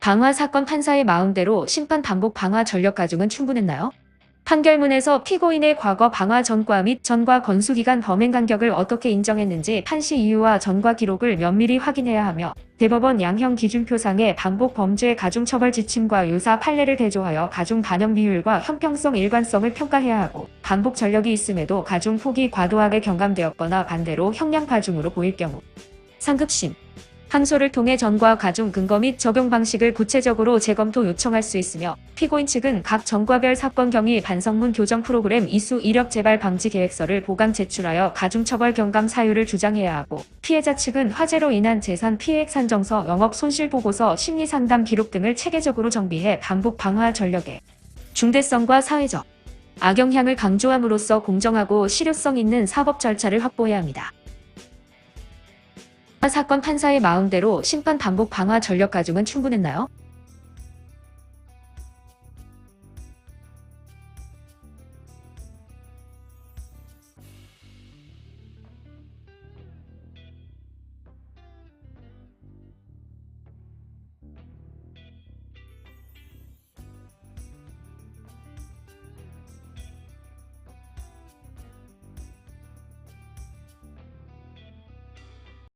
방화 사건 판사의 마음대로 심판 반복 방화 전력 가중은 충분했나요? 판결문에서 피고인의 과거 방화 전과 및 전과 건수 기간 범행 간격을 어떻게 인정했는지 판시 이유와 전과 기록을 면밀히 확인해야 하며 대법원 양형 기준표상의 반복 범죄 가중 처벌 지침과 유사 판례를 대조하여 가중 반영 비율과 형평성 일관성을 평가해야 하고 반복 전력이 있음에도 가중 폭이 과도하게 경감되었거나 반대로 형량 가중으로 보일 경우 상급심 항소를 통해 전과 가중 근거 및 적용 방식을 구체적으로 재검토 요청할 수 있으며 피고인 측은 각 전과별 사건 경위 반성문 교정 프로그램 이수 이력 재발 방지 계획서를 보강 제출하여 가중 처벌 경감 사유를 주장해야 하고 피해자 측은 화재로 인한 재산 피해액 산정서, 영업 손실 보고서, 심리 상담 기록 등을 체계적으로 정비해 반복 방화 전력의 중대성과 사회적 악영향을 강조함으로써 공정하고 실효성 있는 사법 절차를 확보해야 합니다. 사건 판사의 마음대로 심판 반복 방화 전력 가중은 충분했나요?